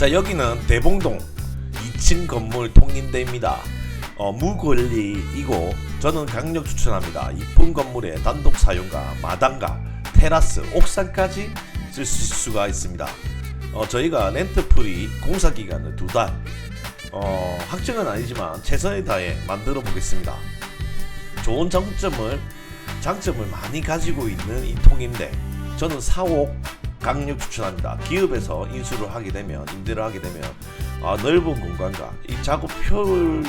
자 여기는 대봉동 2층 건물 통인대입니다. 어, 무권리이고 저는 강력 추천합니다. 이쁜 건물에 단독 사용과 마당과 테라스, 옥상까지 쓸 수가 있습니다. 어, 저희가 렌트풀이 공사 기간을 두 달. 어, 확정은 아니지만 최선을 다해 만들어 보겠습니다. 좋은 장점을 장점을 많이 가지고 있는 이 통인데 저는 4옥 강력 추천합니다. 기업에서 인수를 하게 되면 임대를 하게 되면 아, 넓은 공간과 이 작업 효율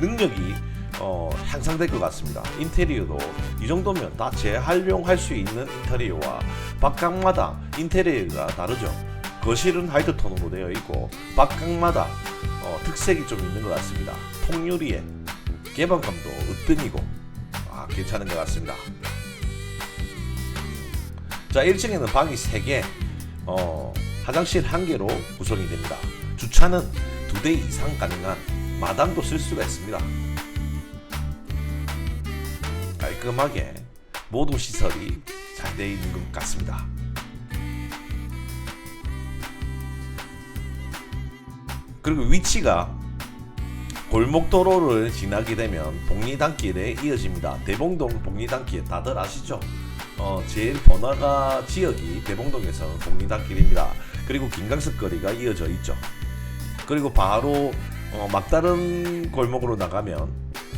능력이 어, 향상될 것 같습니다. 인테리어도 이 정도면 다 재활용할 수 있는 인테리어와 바깥마다 인테리어가 다르죠. 거실은 화이트 톤으로 되어 있고 바깥마다 어, 특색이 좀 있는 것 같습니다. 통유리에 개방감도 으뜸이고 아, 괜찮은 것 같습니다. 자 1층에는 방이 3개 어, 화장실 1개로 구성이 됩니다 주차는 2대 이상 가능한 마당도 쓸 수가 있습니다 깔끔하게 모든 시설이 잘 되어 있는 것 같습니다 그리고 위치가 골목도로를 지나게 되면 복리단길에 이어집니다. 대봉동 복리단길 다들 아시죠? 어, 제일 번화가 지역이 대봉동에서는 복리단길입니다. 그리고 김강석 거리가 이어져 있죠. 그리고 바로 어, 막다른 골목으로 나가면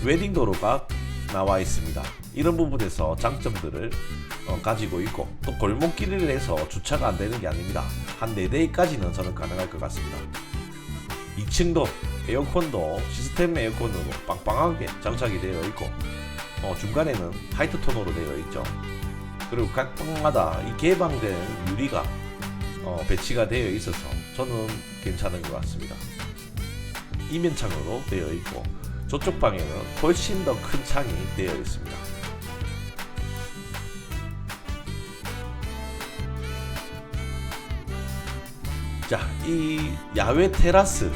웨딩도로가 나와 있습니다. 이런 부분에서 장점들을 어, 가지고 있고 또 골목길을 해서 주차가 안 되는 게 아닙니다. 한 4대까지는 저는 가능할 것 같습니다. 2층도 에어컨도 시스템 에어컨으로 빵빵하게 장착이 되어 있고 어, 중간에는 화이트 톤으로 되어 있죠. 그리고 각 방마다 이 개방된 유리가 어, 배치가 되어 있어서 저는 괜찮은 것 같습니다. 이면창으로 되어 있고 저쪽 방에는 훨씬 더 큰 창이 되어 있습니다. 자, 이 야외 테라스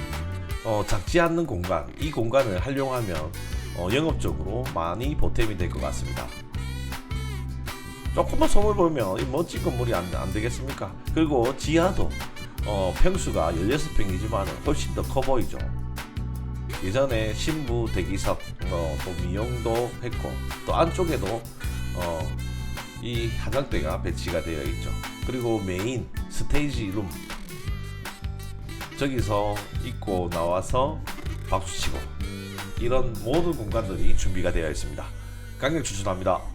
어, 작지 않는 공간, 이 공간을 활용하면 어, 영업적으로 많이 보탬이 될 것 같습니다. 조금만 손을 보면 이 멋진 건물이 안, 안 되겠습니까? 그리고 지하도 어, 평수가 16평이지만 훨씬 더 커 보이죠. 예전에 신부 대기석 어, 또 미용도 했고 또 안쪽에도 어, 이 화장대가 배치가 되어 있죠. 그리고 메인 스테이지 룸 저기서 입고 나와서 박수 치고 이런 모든 공간들이 준비가 되어 있습니다. 강력 추천합니다.